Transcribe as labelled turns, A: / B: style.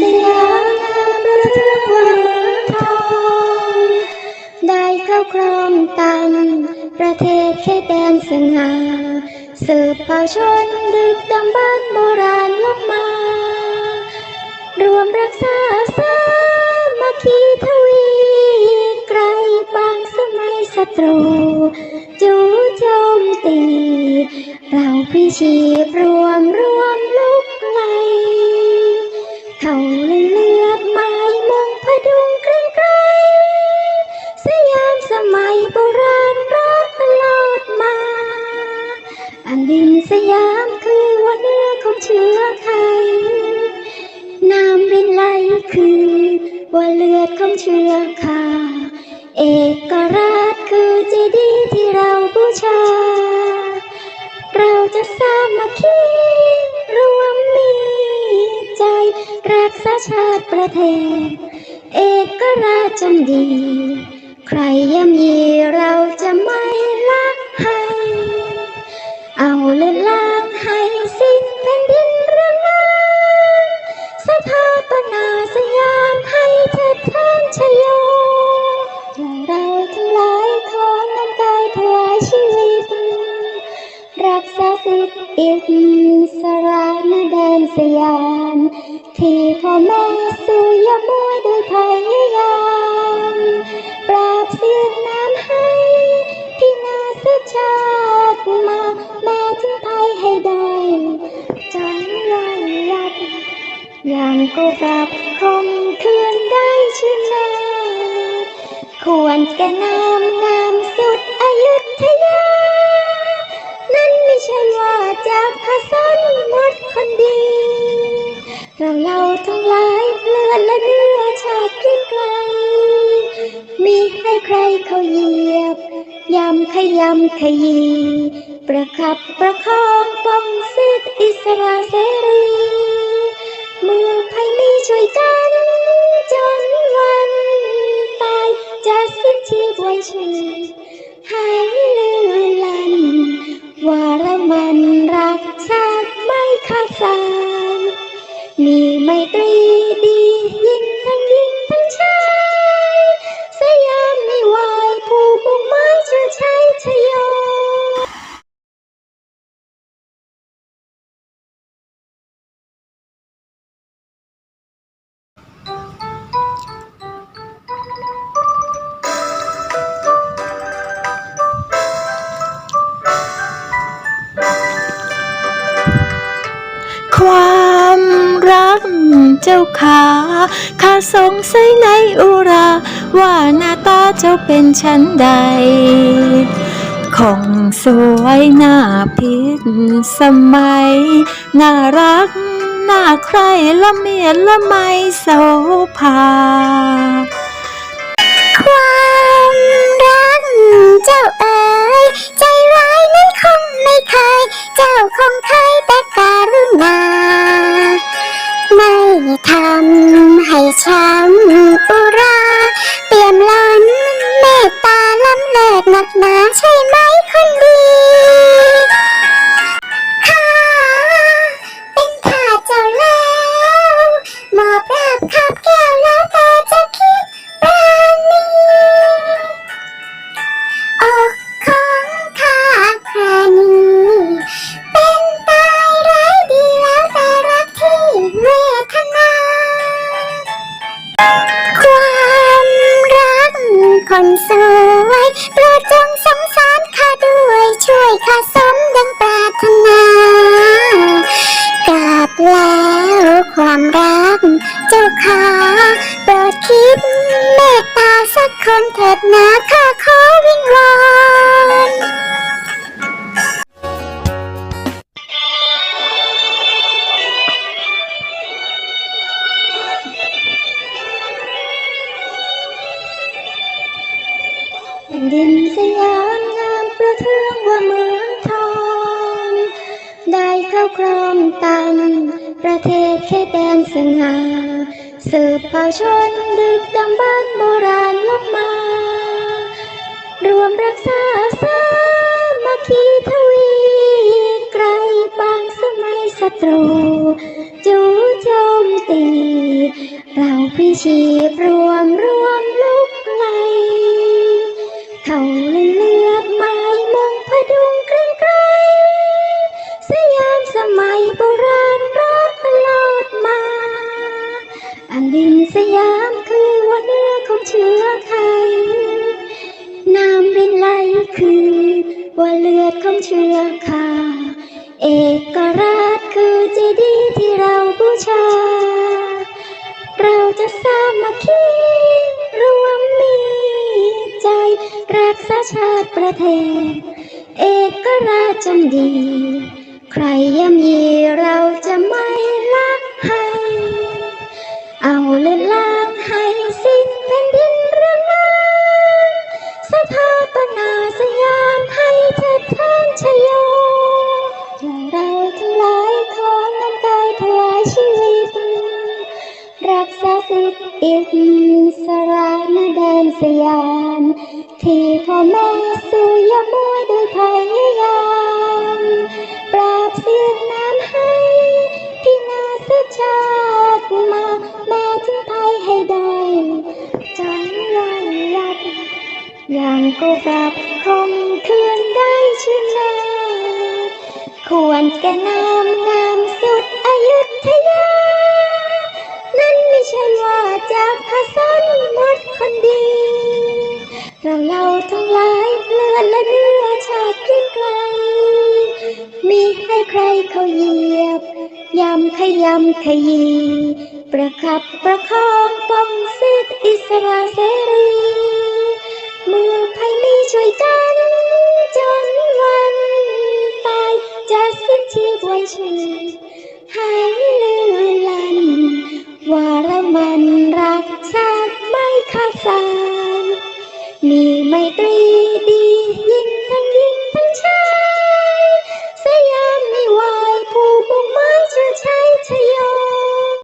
A: สยามงามประเทืองทองได้ครอบครองตามประเทศแค่แดนสง่าสืบเผ่าชนดึกดำบ้านโบราณลบมา รวมรักษาสามัคคีทวีไกลบางสมัยศัตรูจู่โจมตี เราพิชีรวมรวม เชื้อไทยน้ำรินไหลคือว่าเลือดของเชื้อข้าเอกราชคือเจดีย์ที่เราบูชา เราจะสามัคคีรวมมีใจ รักษาชาติประเทศ เอกราชจงดี ใครย่ำยีเราจะไม่ละให้ เอาเลือดลา นาสยามให้เถิดท่านชโยเราทั้งหลายขอนำกายถวายชีวิต รักษาสิทธิอิสระนแดนสยาม ที่พ่อแม่สู่ยามวยโดยพยายามปราบเสียงน้ำให้ที่นาสชาติมา แม้ถึงไทยให้ได้ อยังก็กลับคมคืนได้ชื่นนควรแก่นามงามสุดอยุธยา นั่นไม่ใช่ว่าจากพระสนมดคนดี เราเราทั้งหลายเลือนและเนื้อชาติไกล มีให้ใครเขาเหยียบยำขยำขยี ประคับประคองปองสิทธิอิสระเสรี เมื่อใครมีช่วยกัน จนวันตายจะสิ้นชีพไว้ชื่อให้ลือลัน ว่าเรามันรักชาติไม่ขาดสายมีไมตรีดียิ่งทั้งยิ่งทั้ง
B: จ้าขาข้าสงสัยในอุรา ว่าหน้าตาเจ้าเป็นชั้นใดคงสวยหน้าพิษสมัย น่ารักน่าใครละเมียดละไมโสภา
A: ความรักเจ้าเอ๋ยใจร้ายนั้นคงไม่เคย เจ้าคงเคยแต่การุณา ทำให้ช้ำ คนสวยโปรดจงสงสารข้าด้วยช่วยข้าสมดังปรารถนากราบแล้วความรัก เจ้าขาโปรดคิดเมตตาสักคนเถิดนะข้าขอวิงวอน ครองตังประเทศเขตแดนสง่าสืบเผ่าชนดึกดำบรรโบราณลบมา รวมรักษาสามัคคีทวีไกลบางสมัยศัตรู จู่โจมตี เราพิชีพรวมร เอดของเชื้อข้าเอกราชคือเจดีย์ที่เราบูชา เราจะสามัคคีรวมมีใจ รักษาชาติประเทศ เอกราชจงดี ใครย่ำยีเราจะไม่ละให้ เอาเลือนลางให้ ที่พ่อแม่สู่ยามวยโดยพยายามปราบเสียงน้ำให้ที่นาสชาติมา แม้ถึงภัยให้ได้จนลอยลัดอย่างกูกลับคมคืนได้ชื่อแน่ควรแก่นามงามสุดอายุธยา นั่นไม่ใช่ว่าจากพระสันหมดคน มีให้ใครเขาเหยียบยำขยำขยี ประคับประคองป้องสิทธิอิสระเสรีเมื่อใครมีช่วยกัน จนวันตายจะสิ้นชีพไว้ชื่อให้ลือลันว่าเรามันรักชาติไม่ขาดสายมีไมตรีดียิ่